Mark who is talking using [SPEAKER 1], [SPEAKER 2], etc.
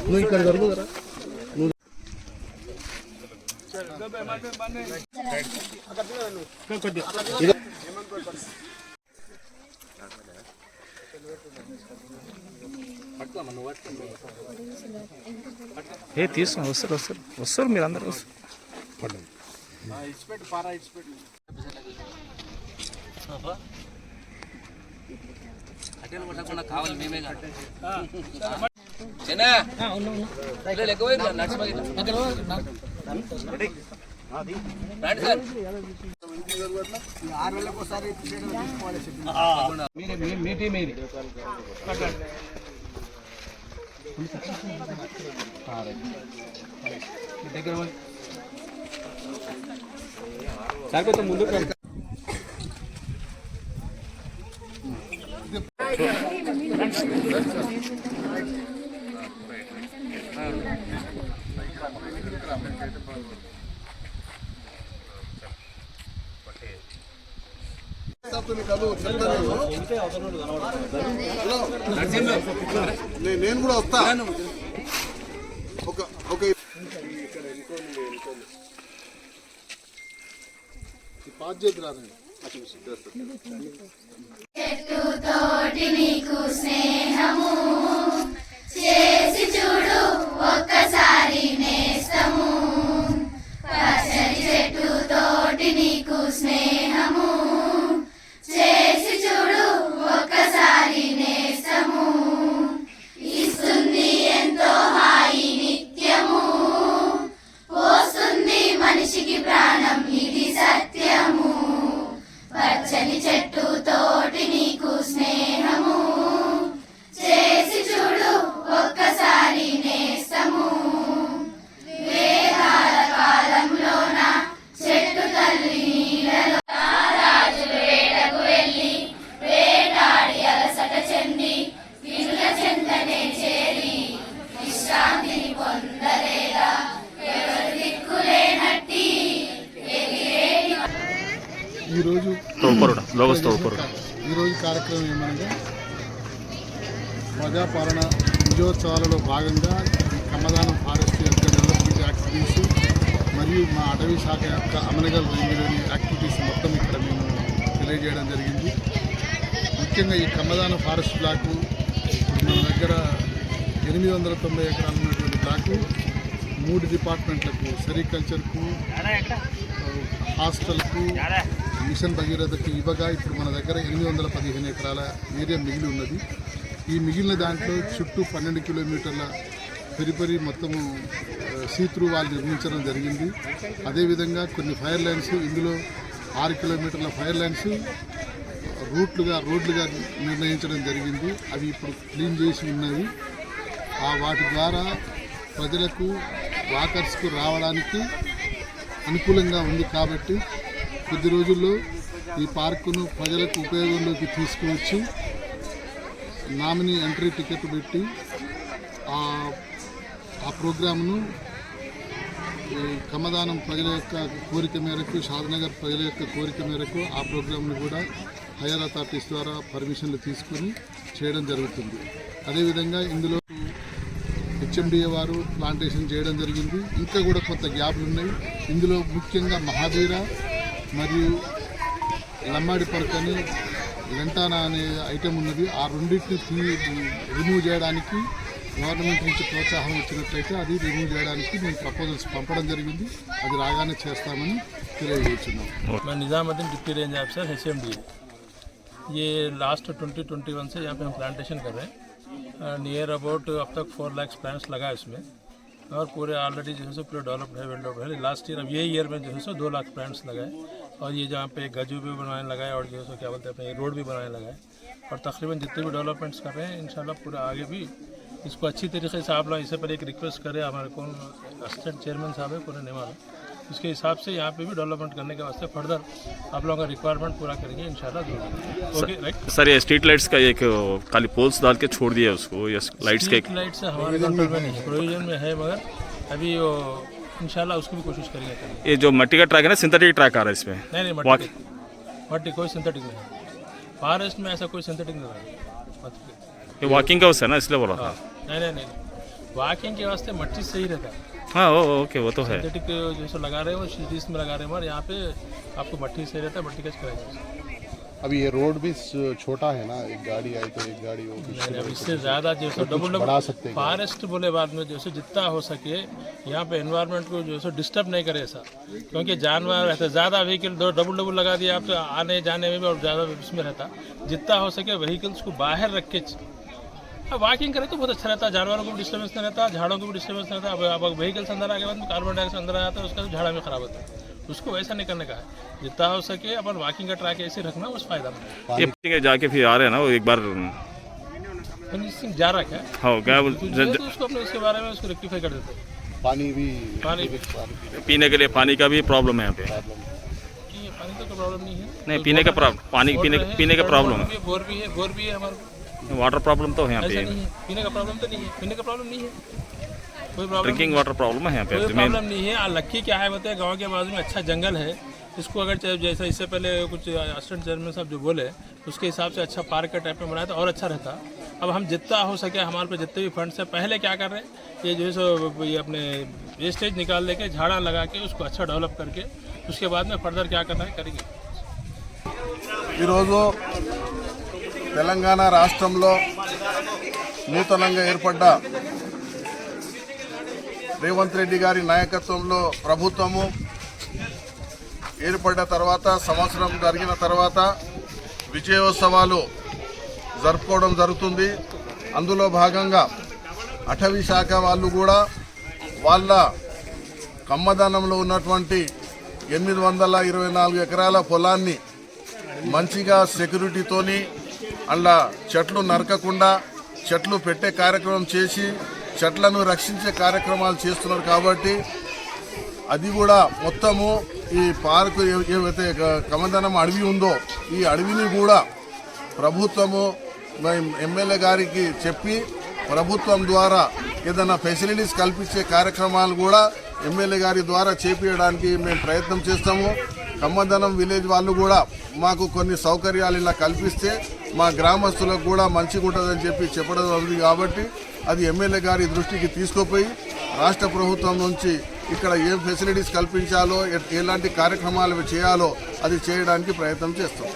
[SPEAKER 1] నువ్వు ఇక్కడ జరుగుదరా
[SPEAKER 2] ఏ తీసుకుని వస్తారు వస్తారు వస్తారు మీరు అందరు వస్తారు
[SPEAKER 3] అటెలు కొట్టకుండా కావాలి మేమే కాదు చెన్నా పిల్లలు ఎక్కువ నడిచిపోయి రండి సార్ మీరే మీ- మీ టీం ఇది ఆ, రైట్. మీ దగ్గర ఉంది. సార్ కొంచెం ముందుకు రండి.
[SPEAKER 1] నే- నేను కూడా వస్తా ఈ చేతి రాదండి
[SPEAKER 4] తోటి నీకు స్నేహము. చేసి చూడు ఒక్కసారి నేస్తము. పచ్చని చెట్టు తోటి నీకు స్నేహము. చేసి చూడు ఒక్కసారి నేస్తము. ఇస్తుంది ఎంతో హాయి నిత్యము. పోస్తుంది మనిషికి ప్రాణం.
[SPEAKER 2] లోగస్ తోపరుడ
[SPEAKER 1] ఈరోజు కార్యక్రమం ఏమనగా ప్రజాపాలన విజయోత్సవాలలో భాగంగా కమ్మదానం ఫారెస్ట్ యొక్క డెవలప్మెంట్ యాక్టివిటీస్ మరియు మా అటవీ శాఖ యొక్క అమనగల్ రేంజ్లోని యాక్టివిటీస్ మొత్తం ఇక్కడ మేము తెలియజేయడం జరిగింది. ముఖ్యంగా ఈ కమ్మదాన ఫారెస్ట్ బ్లాకు మన దగ్గర ఎనిమిది వందల తొంభై ఎకరాలు ఉన్నటువంటి బ్లాకు మూడు డిపార్ట్మెంట్లకు సెరికల్చర్కు హాస్టల్కు మిషన్ భగీరథకి ఇవ్వగా ఇప్పుడు మన దగ్గర ఎనిమిది వందల పదిహేను ఎకరాల ఏరియా మిగిలి ఉన్నది. ఈ మిగిలిన దాంట్లో చుట్టూ పన్నెండు కిలోమీటర్ల పెరిపరి మొత్తము సీత్రూ వాళ్ళు నిర్మించడం జరిగింది. అదేవిధంగా కొన్ని ఫైర్ లైన్స్ ఇందులో ఆరు కిలోమీటర్ల ఫైర్ లైన్స్ రూట్లుగా రోడ్లుగా నిర్ణయించడం జరిగింది. అవి ఇప్పుడు క్లీన్ చేసి ఉన్నవి. ఆ వాటి ద్వారా ప్రజలకు వాకర్స్కు రావడానికి అనుకూలంగా ఉంది కాబట్టి కొద్ది రోజుల్లో ఈ పార్కును ప్రజలకు ఉపయోగంలోకి తీసుకువచ్చి నామినీ ఎంట్రీ టికెట్ పెట్టి ఆ ఆ ప్రోగ్రామ్ను కమదానం ప్రజల యొక్క కోరిక మేరకు షాద్నగర్ ప్రజల యొక్క కోరిక మేరకు ఆ ప్రోగ్రామ్ను కూడా హైయర్ అథారిటీస్ ద్వారా పర్మిషన్లు తీసుకుని చేయడం జరుగుతుంది. అదేవిధంగా ఇందులో హెచ్ఎండిఏ వారు ప్లాంటేషన్ చేయడం జరిగింది. ఇంకా కూడా కొంత గ్యాప్లు ఉన్నాయి. ఇందులో ముఖ్యంగా మహావీర మరియు లమ్మాడి పరక్ అని లెంటానా అనే ఐటెం ఉన్నది ఆ రెండింటిని తీ రిమూవ్ చేయడానికి గవర్నమెంట్ నుంచి ప్రోత్సాహం వచ్చినట్లయితే అది రిమూవ్ చేయడానికి మేము ప్రపోజల్స్ పంపడం జరిగింది అది రాగానే చేస్తామని తెలియజేస్తున్నాం
[SPEAKER 5] मैं Nizamuddin deputy range officer H M D ये लास्ट ट्वेंटी ट्वेंटी वन से यहाँ पे हम प्लांटेशन कर रहे हैं नियर अबाउट अब तक फोर लैक्स प्लांट्स लगा है इसमें और पूरे ऑलरेडी जो है सो पूरे डेवलप्ड है वेल डेवलप्ड है लास्ट ईयर अब ये ईयर में जो है सो दो लाख प्लांट्स लगाए और ये जहाँ पे गजू भी बनाने लगा है और जो है क्या बोलते हैं अपने रोड भी बनाने लगा है। और तकरीबन जितने भी डेवलपमेंट्स कर रहे हैं इंशाल्लाह पूरा आगे भी इसको अच्छी तरीके से आप लोग इससे पहले एक रिक्वेस्ट करें। हमारे कौन असिस्टेंट चेयरमैन साहब है पूरे नहीं मालूम उसके हिसाब से यहाँ पे भी डेवलपमेंट करने के वास्ते फर्दर आप लोगों का रिक्वायरमेंट पूरा करेंगे इंशाल्लाह ज़रूर। ओके राइट
[SPEAKER 2] सर ये स्ट्रीट लाइट्स का एक खाली पोल्स डाल के छोड़ दिया उसको ये लाइट्स का एक
[SPEAKER 5] स्ट्रीट लाइट से हमारे कंट्रोल में नहीं प्रोविज़न में है मगर अभी वो इंशाल्लाह उसकी भी कोशिश करेंगे करने
[SPEAKER 2] ये जो मट्टी का ट्रैक है ना सिंथेटिक ट्रैक आ रहा है इसमें।
[SPEAKER 5] नहीं नहीं
[SPEAKER 2] वाक-
[SPEAKER 5] मट्टी मट्टी कोई सिंथेटिक नहीं फॉरेस्ट में ऐसा कोई सिंथेटिक नहीं मट्टी
[SPEAKER 2] ये वॉकिंग का उससे ना इसलिए बोल रहा
[SPEAKER 5] हाँ। नहीं नहीं नहीं। वॉकिंग के वास्ते मट्टी सही रहता है।
[SPEAKER 2] था हाँ ओ, ओके वो तो है।
[SPEAKER 5] सिंथेटिक जैसे लगा रहे हैं वो में लगा रहे हैं मगर यहाँ पे आपको मट्टी सही रहता है मट्टी का कराएँगे
[SPEAKER 6] अभी ये रोड भी छोटा है ना एक गाड़ी आई तो एक गाड़ी वो भी
[SPEAKER 5] इससे ज़्यादा जो डबल डबल
[SPEAKER 6] बढ़ा सकते हैं
[SPEAKER 5] फॉरेस्ट बोले बाद में जो है जितना हो सके यहाँ पे एनवायरनमेंट को जो है डिस्टर्ब नहीं करे ऐसा। क्योंकि जानवर रहते ज़्यादा व्हीकल दो डबल डबल लगा दिया आप तो आने जाने में भी और ज़्यादा उसमें रहता। जितना हो सके व्हीकल्स को बाहर रख के वॉकिंग करें तो बहुत अच्छा रहता है। जानवरों को भी डिस्टर्बेंस नहीं रहता झाड़ों को भी डिस्टर्बेंस नहीं रहता। अब अब व्हीकल्स अंदर आके बाद में कार्बन डाइऑक्साइड अंदर आ जाता है उसका तो झाड़ा में खराब होता है। उसको वैसा नहीं करने का है। जितना हो सके अपन वॉकिंग का ट्रैक ऐसे रखना उस फ़ायदा में
[SPEAKER 2] ये जाके फिर आ रहे हैं ना वो एक बार
[SPEAKER 5] सिंह जा रहा है क्या
[SPEAKER 2] क्या
[SPEAKER 5] तो जो तो उसको अपने उसके बारे में उसको रेक्टिफाई कर देते हैं।
[SPEAKER 6] पानी भी
[SPEAKER 5] पानी
[SPEAKER 2] पीने के लिए पानी का भी प्रॉब्लम है यहाँ पे।
[SPEAKER 5] पानी का तो प्रॉब्लम नहीं है।
[SPEAKER 2] नहीं पीने का प्रॉब्लम पानी पीने पीने का प्रॉब्लम
[SPEAKER 5] है। बोर भी है बोर भी है हमारे
[SPEAKER 2] है वाटर प्रॉब्लम तो है यहाँ पे।
[SPEAKER 5] पीने का प्रॉब्लम तो नहीं है पीने का प्रॉब्लम नहीं है। कोई प्रॉब्लम
[SPEAKER 2] ड्रिंकिंग वाटर प्रॉब्लम है यहाँ पे
[SPEAKER 5] कोई प्रॉब्लम नहीं है। लक्की क्या है बताए गाँव के बाजू में अच्छा जंगल है। इसको अगर जैसा इससे पहले कुछ असिस्टेंट चेयरमैन साहब जो बोले उसके हिसाब से अच्छा पार्क का टाइप में बनाया था और अच्छा रहता। अब हम जितना हो सके हमारे पे जितने भी फंड्स हैं पहले क्या कर रहे हैं? ये जो है सो ये अपने वेस्टेज निकाल लेके झाड़ा लगा के उसको अच्छा डेवलप करके उसके बाद में फर्दर क्या करना है करेंगे।
[SPEAKER 7] తెలంగాణ రాష్ట్రంలో నూతనంగా ఏర్పడ్డ రేవంత్ రెడ్డి గారి నాయకత్వంలో ప్రభుత్వము ఏర్పడ్డ తర్వాత సంవత్సరం జరిగిన తర్వాత విజయోత్సవాలు జరుపుకోవడం జరుగుతుంది. అందులో భాగంగా అటవీ శాఖ వాళ్ళు కూడా వాళ్ళ కమ్మదానంలో ఉన్నటువంటి ఎనిమిది వందల ఇరవై నాలుగు ఎకరాల పొలాన్ని మంచిగా సెక్యూరిటీతోని అలా చెట్లు నరకకుండా చెట్లు పెట్టే కార్యక్రమం చేసి చెట్లను రక్షించే కార్యక్రమాలు చేస్తున్నారు కాబట్టి అది కూడా మొత్తము ఈ పార్కు ఏవైతే కమదనం అడవి ఉందో ఈ అడవిని కూడా ప్రభుత్వము మేము ఎమ్మెల్యే గారికి చెప్పి ప్రభుత్వం ద్వారా ఏదైనా ఫెసిలిటీస్ కల్పించే కార్యక్రమాలు కూడా ఎమ్మెల్యే గారి ద్వారా చేపించడానికి మేము ప్రయత్నం చేస్తాము. కమ్మదనం విలేజ్ వాళ్ళు కూడా మాకు కొన్ని సౌకర్యాలు ఇలా కల్పిస్తే మా గ్రామస్తులకు కూడా మంచిగా ఉంటుందని చెప్పి చెప్పడం ఉంది కాబట్టి అది ఎమ్మెల్యే గారి దృష్టికి తీసుకుపోయి రాష్ట్ర ప్రభుత్వం నుంచి ఇక్కడ ఏం ఫెసిలిటీస్ కల్పించాలో ఎ- ఎలాంటి కార్యక్రమాలు చేయాలో అది చేయడానికి ప్రయత్నం చేస్తాం.